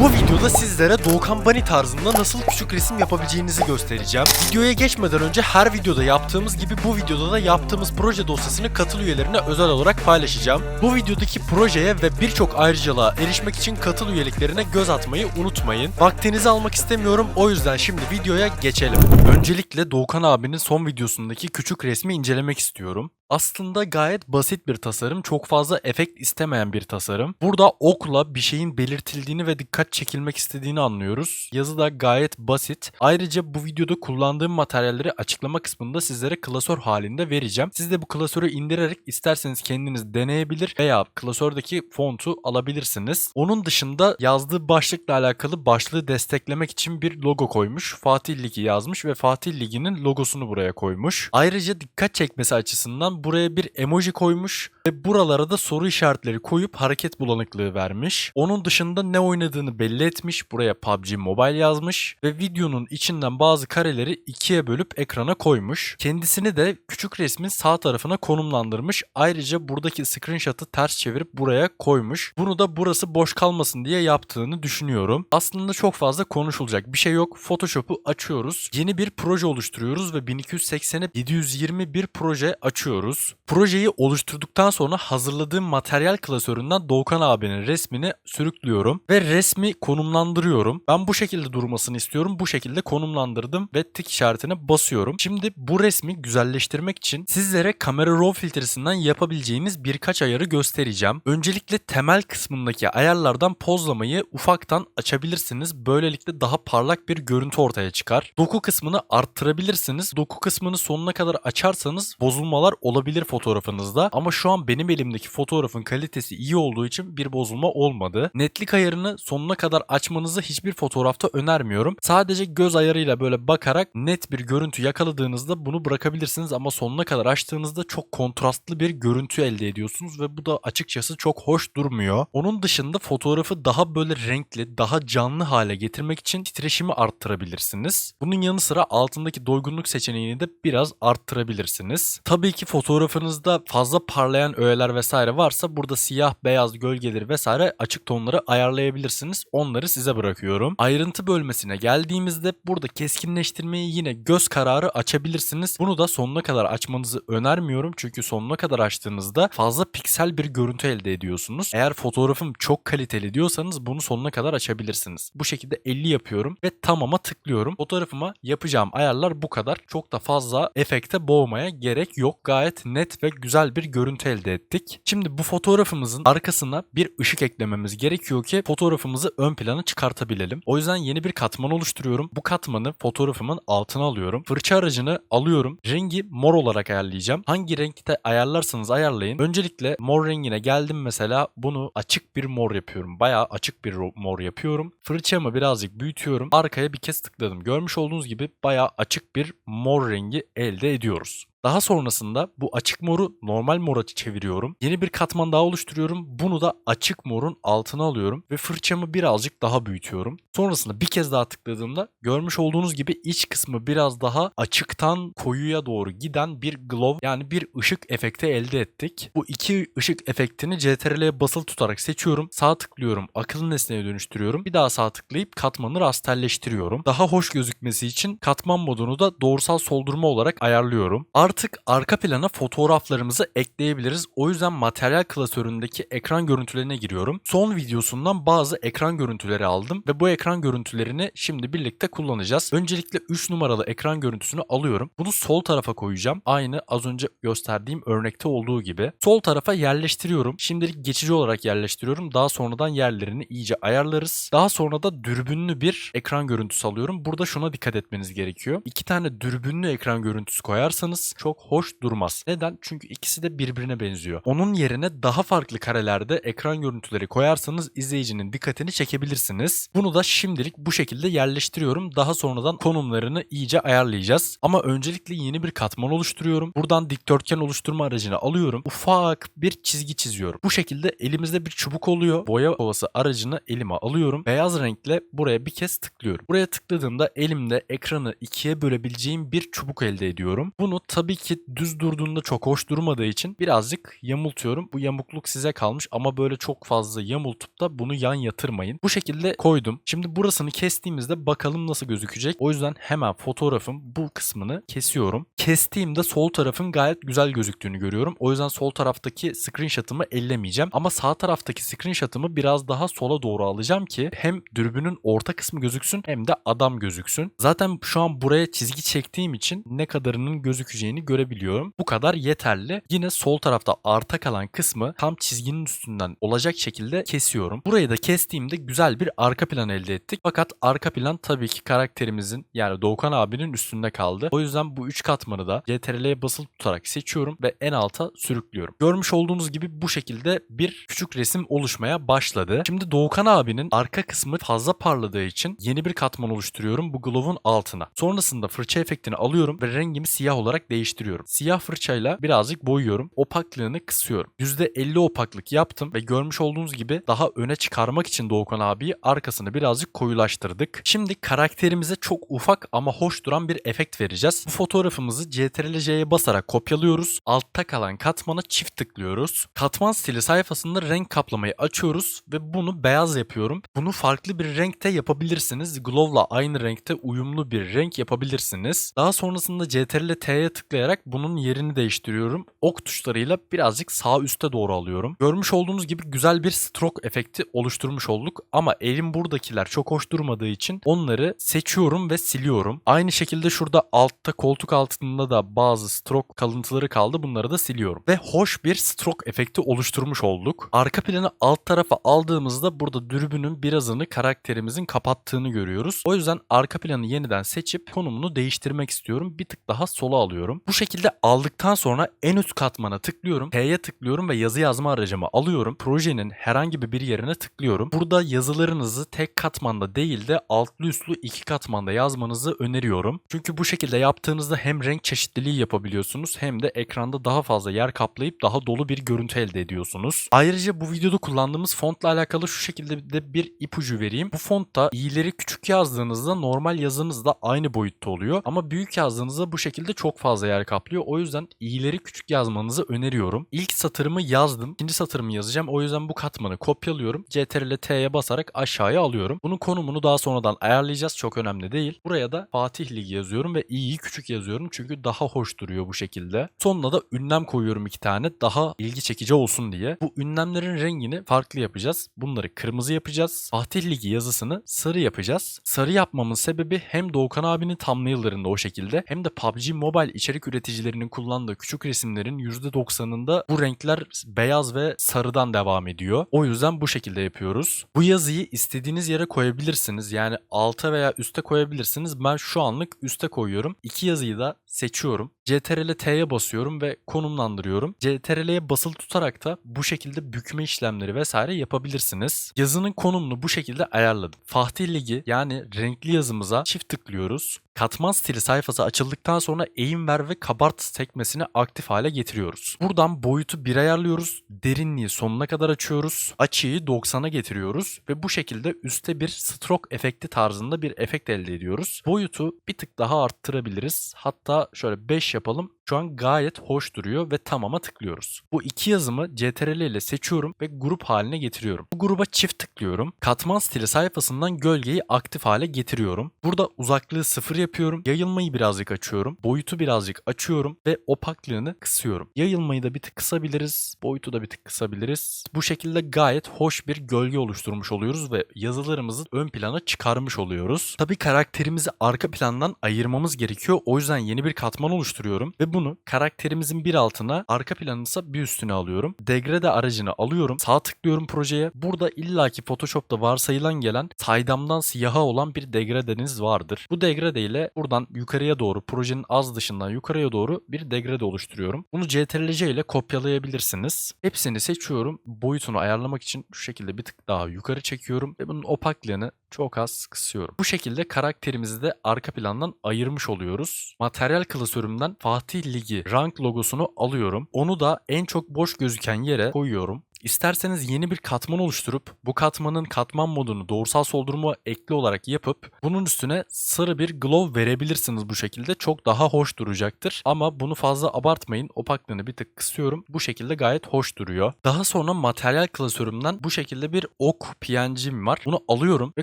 Bu videoda sizlere Doğukan Bunny tarzında nasıl küçük resim yapabileceğinizi göstereceğim. Videoya geçmeden önce her videoda yaptığımız gibi bu videoda da yaptığımız proje dosyasını katıl üyelerine özel olarak paylaşacağım. Bu videodaki projeye ve birçok ayrıcalığa erişmek için katıl üyeliklerine göz atmayı unutmayın. Vaktinizi almak istemiyorum o yüzden şimdi videoya geçelim. Öncelikle Doğukan abinin son videosundaki küçük resmi incelemek istiyorum. Aslında gayet basit bir tasarım, çok fazla efekt istemeyen bir tasarım. Burada okla bir şeyin belirtildiğini ve dikkat çekilmek istediğini anlıyoruz. Yazı da gayet basit. Ayrıca bu videoda kullandığım materyalleri açıklama kısmında sizlere klasör halinde vereceğim. Siz de bu klasörü indirerek isterseniz kendiniz deneyebilir veya klasördeki fontu alabilirsiniz. Onun dışında yazdığı başlıkla alakalı başlığı desteklemek için bir logo koymuş. Fatih Ligi yazmış ve Fatih Ligi'nin logosunu buraya koymuş. Ayrıca dikkat çekmesi açısından buraya bir emoji koymuş ve buralara da soru işaretleri koyup hareket bulanıklığı vermiş. Onun dışında ne oynadığını belli etmiş. Buraya PUBG Mobile yazmış ve videonun içinden bazı kareleri ikiye bölüp ekrana koymuş. Kendisini de küçük resmin sağ tarafına konumlandırmış. Ayrıca buradaki screenshot'ı ters çevirip buraya koymuş. Bunu da burası boş kalmasın diye yaptığını düşünüyorum. Aslında çok fazla konuşulacak bir şey yok. Photoshop'u açıyoruz. Yeni bir proje oluşturuyoruz ve 1280'e 720 bir proje açıyoruz. Projeyi oluşturduktan sonra hazırladığım materyal klasöründen Doğukan abinin resmini sürüklüyorum ve resmi konumlandırıyorum. Ben bu şekilde durmasını istiyorum. Bu şekilde konumlandırdım ve tik işaretine basıyorum. Şimdi bu resmi güzelleştirmek için sizlere kamera raw filtresinden yapabileceğiniz birkaç ayarı göstereceğim. Öncelikle temel kısmındaki ayarlardan pozlamayı ufaktan açabilirsiniz. Böylelikle daha parlak bir görüntü ortaya çıkar. Doku kısmını arttırabilirsiniz. Doku kısmını sonuna kadar açarsanız bozulmalar olabilir fotoğrafınızda. Ama şu an benim elimdeki fotoğrafın kalitesi iyi olduğu için bir bozulma olmadı. Netlik ayarını sonuna kadar açmanızı hiçbir fotoğrafta önermiyorum. Sadece göz ayarıyla böyle bakarak net bir görüntü yakaladığınızda bunu bırakabilirsiniz ama sonuna kadar açtığınızda çok kontrastlı bir görüntü elde ediyorsunuz ve bu da açıkçası çok hoş durmuyor. Onun dışında fotoğrafı daha böyle renkli, daha canlı hale getirmek için titreşimi arttırabilirsiniz. Bunun yanı sıra altındaki doygunluk seçeneğini de biraz arttırabilirsiniz. Tabii ki fotoğrafınızda fazla parlayan öğeler vesaire varsa burada siyah, beyaz, gölgeleri vesaire açık tonları ayarlayabilirsiniz. Onları size bırakıyorum. Ayrıntı bölmesine geldiğimizde burada keskinleştirmeyi yine göz kararı açabilirsiniz. Bunu da sonuna kadar açmanızı önermiyorum. Çünkü sonuna kadar açtığınızda fazla piksel bir görüntü elde ediyorsunuz. Eğer fotoğrafım çok kaliteli diyorsanız bunu sonuna kadar açabilirsiniz. Bu şekilde 50 yapıyorum ve tamama tıklıyorum. Fotoğrafıma yapacağım ayarlar bu kadar. Çok da fazla efekte boğmaya gerek yok. Gayet net ve güzel bir görüntü elde ettik. Şimdi bu fotoğrafımızın arkasına bir ışık eklememiz gerekiyor ki fotoğrafımızı ön plana çıkartabilelim. O yüzden yeni bir katman oluşturuyorum. Bu katmanı fotoğrafımın altına alıyorum. Fırça aracını alıyorum. Rengi mor olarak ayarlayacağım. Hangi renkte ayarlarsanız ayarlayın. Öncelikle mor rengine geldim mesela bunu açık bir mor yapıyorum. Bayağı açık bir mor yapıyorum. Fırçamı birazcık büyütüyorum. Arkaya bir kez tıkladım. Görmüş olduğunuz gibi bayağı açık bir mor rengi elde ediyoruz. Daha sonrasında bu açık moru normal mora çeviriyorum. Yeni bir katman daha oluşturuyorum. Bunu da açık morun altına alıyorum ve fırçamı birazcık daha büyütüyorum. Sonrasında bir kez daha tıkladığımda görmüş olduğunuz gibi iç kısmı biraz daha açıktan koyuya doğru giden bir glow yani bir ışık efekti elde ettik. Bu iki ışık efektini CTRL'ye basılı tutarak seçiyorum. Sağ tıklıyorum. Akıllı nesneye dönüştürüyorum. Bir daha sağ tıklayıp katmanı rasterleştiriyorum. Daha hoş gözükmesi için katman modunu da doğrusal soldurma olarak ayarlıyorum. Artık arka plana fotoğraflarımızı ekleyebiliriz. O yüzden materyal klasöründeki ekran görüntülerine giriyorum. Son videosundan bazı ekran görüntüleri aldım ve bu ekran görüntülerini şimdi birlikte kullanacağız. Öncelikle 3 numaralı ekran görüntüsünü alıyorum. Bunu sol tarafa koyacağım. Aynı az önce gösterdiğim örnekte olduğu gibi. Sol tarafa yerleştiriyorum. Şimdilik geçici olarak yerleştiriyorum. Daha sonradan yerlerini iyice ayarlarız. Daha sonra da dürbünlü bir ekran görüntüsü alıyorum. Burada şuna dikkat etmeniz gerekiyor. İki tane dürbünlü ekran görüntüsü koyarsanız çok hoş durmaz. Neden? Çünkü ikisi de birbirine benziyor. Onun yerine daha farklı karelerde ekran görüntüleri koyarsanız izleyicinin dikkatini çekebilirsiniz. Bunu da şimdilik bu şekilde yerleştiriyorum. Daha sonradan konumlarını iyice ayarlayacağız. Ama öncelikle yeni bir katman oluşturuyorum. Buradan dikdörtgen oluşturma aracını alıyorum. Ufak bir çizgi çiziyorum. Bu şekilde elimizde bir çubuk oluyor. Boya kovası aracını elime alıyorum. Beyaz renkle buraya bir kez tıklıyorum. Buraya tıkladığımda elimde ekranı ikiye bölebileceğim bir çubuk elde ediyorum. Bunu tabii tabii ki düz durduğunda çok hoş durmadığı için birazcık yamultuyorum. Bu yamukluk size kalmış ama böyle çok fazla yamultup da bunu yan yatırmayın. Bu şekilde koydum. Şimdi burasını kestiğimizde bakalım nasıl gözükecek. O yüzden hemen fotoğrafın bu kısmını kesiyorum. Kestiğimde sol tarafın gayet güzel gözüktüğünü görüyorum. O yüzden sol taraftaki screenshot'ımı ellemeyeceğim. Ama sağ taraftaki screenshot'ımı biraz daha sola doğru alacağım ki hem dürbünün orta kısmı gözüksün hem de adam gözüksün. Zaten şu an buraya çizgi çektiğim için ne kadarının gözükeceğini görebiliyorum. Bu kadar yeterli. Yine sol tarafta arta kalan kısmı tam çizginin üstünden olacak şekilde kesiyorum. Burayı da kestiğimde güzel bir arka plan elde ettik. Fakat arka plan tabii ki karakterimizin yani Doğukan abinin üstünde kaldı. O yüzden bu üç katmanı da CTRL'ye basılı tutarak seçiyorum ve en alta sürüklüyorum. Görmüş olduğunuz gibi bu şekilde bir küçük resim oluşmaya başladı. Şimdi Doğukan abinin arka kısmı fazla parladığı için yeni bir katman oluşturuyorum bu glow'un altına. Sonrasında fırça efektini alıyorum ve rengimi siyah olarak değiştiriyorum. Siyah fırçayla birazcık boyuyorum. Opaklığını kısıyorum. %50 opaklık yaptım ve görmüş olduğunuz gibi daha öne çıkarmak için Doğukan abiyi arkasını birazcık koyulaştırdık. Şimdi karakterimize çok ufak ama hoş duran bir efekt vereceğiz. Bu fotoğrafımızı CTRL-J'ye basarak kopyalıyoruz. Altta kalan katmana çift tıklıyoruz. Katman stili sayfasında renk kaplamayı açıyoruz ve bunu beyaz yapıyorum. Bunu farklı bir renkte yapabilirsiniz. Glow'la aynı renkte uyumlu bir renk yapabilirsiniz. Daha sonrasında CTRL-T'ye tıklayarak bunun yerini değiştiriyorum. Ok tuşlarıyla birazcık sağ üste doğru alıyorum. Görmüş olduğunuz gibi güzel bir stroke efekti oluşturmuş olduk ama elim buradakiler çok hoş durmadığı için onları seçiyorum ve siliyorum. Aynı şekilde şurada altta koltuk altında da bazı stroke kalıntıları kaldı. Bunları da siliyorum. Ve hoş bir stroke efekti oluşturmuş olduk. Arka planı alt tarafa aldığımızda burada dürbünün birazını karakterimizin kapattığını görüyoruz. O yüzden arka planı yeniden seçip konumunu değiştirmek istiyorum. Bir tık daha sola alıyorum. Bu şekilde aldıktan sonra en üst katmana tıklıyorum. T'ye tıklıyorum ve yazı yazma aracımı alıyorum. Projenin herhangi bir yerine tıklıyorum. Burada yazılarınızı tek katmanda değil de altlı üstlü iki katmanda yazmanızı öneriyorum. Çünkü bu şekilde yaptığınızda hem renk çeşitliliği yapabiliyorsunuz hem de ekranda daha fazla yer kaplayıp daha dolu bir görüntü elde ediyorsunuz. Ayrıca bu videoda kullandığımız fontla alakalı şu şekilde de bir ipucu vereyim. Bu fontta i'leri küçük yazdığınızda normal yazınızda aynı boyutta oluyor. Ama büyük yazdığınızda bu şekilde çok fazla yer kaplıyor. O yüzden i'leri küçük yazmanızı öneriyorum. İlk satırımı yazdım. İkinci satırımı yazacağım. O yüzden bu katmanı kopyalıyorum. CTRL T'ye basarak aşağıya alıyorum. Bunun konumunu daha sonradan ayarlayacağız. Çok önemli değil. Buraya da Fatih Ligi yazıyorum ve i'yi küçük yazıyorum. Çünkü daha hoş duruyor bu şekilde. Sonuna da ünlem koyuyorum iki tane. Daha ilgi çekici olsun diye. Bu ünlemlerin rengini farklı yapacağız. Bunları kırmızı yapacağız. Fatih Ligi yazısını sarı yapacağız. Sarı yapmamın sebebi hem Doğukan abinin thumbnail'larında o şekilde hem de PUBG Mobile içerik üreticilerinin kullandığı küçük resimlerin %90'ında bu renkler beyaz ve sarıdan devam ediyor. O yüzden bu şekilde yapıyoruz. Bu yazıyı istediğiniz yere koyabilirsiniz. Yani alta veya üste koyabilirsiniz. Ben şu anlık üste koyuyorum. İki yazıyı da seçiyorum. CTRL T'ye basıyorum ve konumlandırıyorum. CTRL'ye basılı tutarak da bu şekilde bükme işlemleri vesaire yapabilirsiniz. Yazının konumunu bu şekilde ayarladım. Fatih Ligi yani renkli yazımıza çift tıklıyoruz. Katman stili sayfası açıldıktan sonra eğim ver ve kabart sekmesini aktif hale getiriyoruz. Buradan boyutu 1 ayarlıyoruz. Derinliği sonuna kadar açıyoruz. Açıyı 90'a getiriyoruz ve bu şekilde üstte bir stroke efekti tarzında bir efekt elde ediyoruz. Boyutu bir tık daha arttırabiliriz. Hatta şöyle 5 yapalım. Şu an gayet hoş duruyor ve tamama tıklıyoruz. Bu iki yazımı CTRL ile seçiyorum ve grup haline getiriyorum. Bu gruba çift tıklıyorum. Katman stili sayfasından gölgeyi aktif hale getiriyorum. Burada uzaklığı sıfır yapıyorum. Yayılmayı birazcık açıyorum. Boyutu birazcık açıyorum ve opaklığını kısıyorum. Yayılmayı da bir tık kısabiliriz. Boyutu da bir tık kısabiliriz. Bu şekilde gayet hoş bir gölge oluşturmuş oluyoruz ve yazılarımızı ön plana çıkarmış oluyoruz. Tabi karakterimizi arka plandan ayırmamız gerekiyor. O yüzden yeni bir katman oluşturuyorum ve bunu karakterimizin bir altına, arka planını ise bir üstüne alıyorum. Degrade aracını alıyorum. Sağ tıklıyorum projeye. Burada illaki Photoshop'ta varsayılan gelen saydamdan siyaha olan bir degradeniz vardır. Bu degrade ile buradan yukarıya doğru projenin az dışından yukarıya doğru bir degrade oluşturuyorum. Bunu CTRL-C ile kopyalayabilirsiniz. Hepsini seçiyorum. Boyutunu ayarlamak için şu şekilde bir tık daha yukarı çekiyorum ve bunun opaklığını çok az kısıyorum. Bu şekilde karakterimizi de arka plandan ayırmış oluyoruz. Materyal klasörümden Fatih Ligi rank logosunu alıyorum. Onu da en çok boş gözüken yere koyuyorum. İsterseniz yeni bir katman oluşturup bu katmanın katman modunu doğrusal soldurma ekli olarak yapıp bunun üstüne sarı bir glow verebilirsiniz bu şekilde. Çok daha hoş duracaktır. Ama bunu fazla abartmayın. Opaklığını bir tık kısıyorum. Bu şekilde gayet hoş duruyor. Daha sonra materyal klasörümden bu şekilde bir ok PNG'm var. Bunu alıyorum ve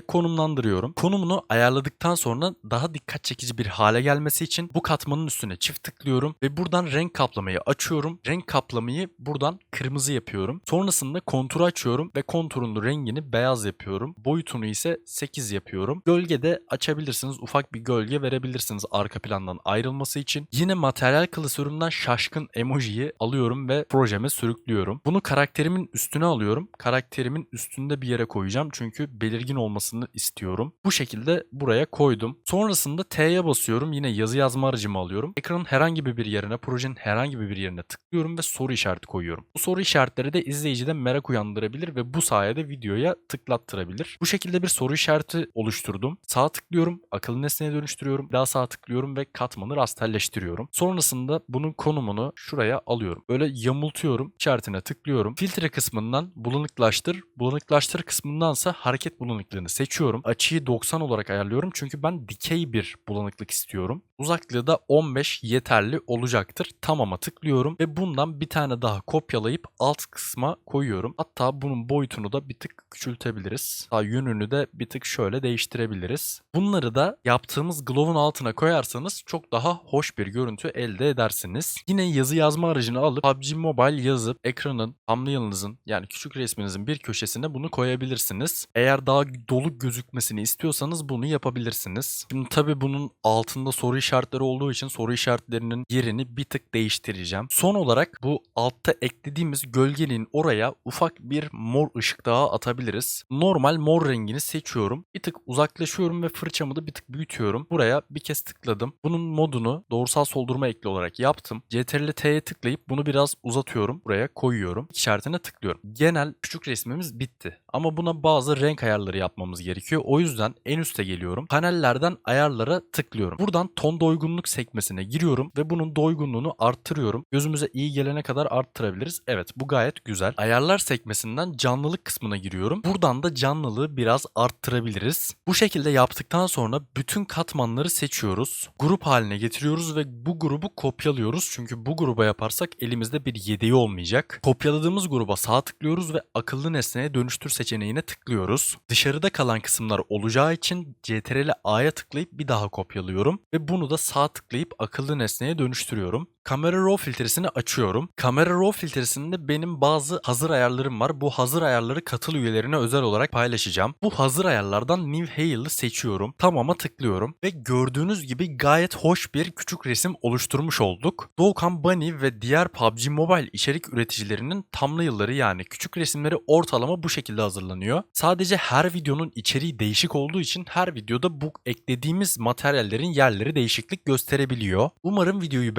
konumlandırıyorum. Konumunu ayarladıktan sonra daha dikkat çekici bir hale gelmesi için bu katmanın üstüne çift tıklıyorum ve buradan renk kaplamayı açıyorum. Renk kaplamayı buradan kırmızı yapıyorum. Sonrasında konturu açıyorum ve konturun rengini beyaz yapıyorum. Boyutunu ise 8 yapıyorum. Gölgede açabilirsiniz. Ufak bir gölge verebilirsiniz arka plandan ayrılması için. Yine materyal klasörümden şaşkın emojiyi alıyorum ve projeme sürüklüyorum. Bunu karakterimin üstüne alıyorum. Karakterimin üstünde bir yere koyacağım çünkü belirgin olmasını istiyorum. Bu şekilde buraya koydum. Sonrasında T'ye basıyorum. Yine yazı yazma aracımı alıyorum. Ekranın herhangi bir yerine, projenin herhangi bir yerine tıklıyorum ve soru işareti koyuyorum. Bu soru işaretleri de izleyicide merak uyandırabilir ve bu sayede videoya tıklattırabilir. Bu şekilde bir soru işareti oluşturdum. Sağ tıklıyorum, akıllı nesneye dönüştürüyorum. Daha sağ tıklıyorum ve katmanı rasterleştiriyorum. Sonrasında bunun konumunu şuraya alıyorum. Böyle yamultuyorum, işaretine tıklıyorum. Filtre kısmından bulanıklaştır, bulanıklaştır kısmındansa hareket bulanıklığını seçiyorum. Açıyı 90 olarak ayarlıyorum çünkü ben dikey bir bulanıklık istiyorum. Uzaklığı da 15 yeterli olacaktır. Tamam'a tıklıyorum ve bundan bir tane daha kopyalayıp alt kısma koyuyorum. Hatta bunun boyutunu da bir tık küçültebiliriz. Hatta yönünü de bir tık şöyle değiştirebiliriz. Bunları da yaptığımız glow'un altına koyarsanız çok daha hoş bir görüntü elde edersiniz. Yine yazı yazma aracını alıp PUBG Mobile yazıp ekranın, thumbnail'ınızın yani küçük resminizin bir köşesine bunu koyabilirsiniz. Eğer daha dolu gözükmesini istiyorsanız bunu yapabilirsiniz. Şimdi tabi bunun altında soru işaretleri olduğu için soru işaretlerinin yerini bir tık değiştireceğim. Son olarak bu altta eklediğimiz gölgenin oraya ufak bir mor ışık daha atabiliriz. Normal mor rengini seçiyorum. Bir tık uzaklaşıyorum ve fırçamı da bir tık büyütüyorum. Buraya bir kez tıkladım. Bunun modunu doğrusal soldurma ekli olarak yaptım. CTRL T'ye tıklayıp bunu biraz uzatıyorum. Buraya koyuyorum. İşaretine tıklıyorum. Genel küçük resmimiz bitti. Ama buna bazı renk ayarları yapmamız gerekiyor. O yüzden en üste geliyorum. Panellerden ayarlara tıklıyorum. Buradan ton doygunluk sekmesine giriyorum ve bunun doygunluğunu arttırıyorum. Gözümüze iyi gelene kadar arttırabiliriz. Evet bu gayet güzel. Ayarlar sekmesinden canlılık kısmına giriyorum. Buradan da canlılığı biraz arttırabiliriz. Bu şekilde yaptıktan sonra bütün katmanları seçiyoruz. Grup haline getiriyoruz ve bu grubu kopyalıyoruz. Çünkü bu gruba yaparsak elimizde bir yedeği olmayacak. Kopyaladığımız gruba sağ tıklıyoruz ve akıllı nesneye dönüştür seçeneğine tıklıyoruz. Dışarıda kalan kısımlar olacağı için CTRL A'ya tıklayıp bir daha kopyalıyorum ve bunu da sağ tıklayıp akıllı nesneye dönüştürüyorum. Kamera RAW filtresini açıyorum. Kamera RAW filtresinde benim bazı hazır ayarlarım var. Bu hazır ayarları katıl üyelerine özel olarak paylaşacağım. Bu hazır ayarlardan New Hale'ı seçiyorum. Tamam'a tıklıyorum ve gördüğünüz gibi gayet hoş bir küçük resim oluşturmuş olduk. Doğukan Bunny ve diğer PUBG Mobile içerik üreticilerinin thumbnail'ları yani küçük resimleri ortalama bu şekilde hazırlanıyor. Sadece her videonun içeriği değişik olduğu için her videoda bu eklediğimiz materyallerin yerleri değişiklik gösterebiliyor. Umarım videoyu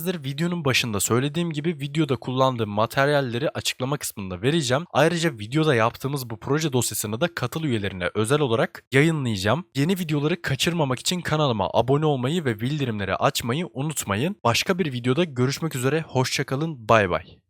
beğenmişsinizdir. Videonun başında söylediğim gibi videoda kullandığım materyalleri açıklama kısmında vereceğim. Ayrıca videoda yaptığımız bu proje dosyasını da katıl üyelerine özel olarak yayınlayacağım. Yeni videoları kaçırmamak için kanalıma abone olmayı ve bildirimleri açmayı unutmayın. Başka bir videoda görüşmek üzere. Hoşçakalın. Bay bay.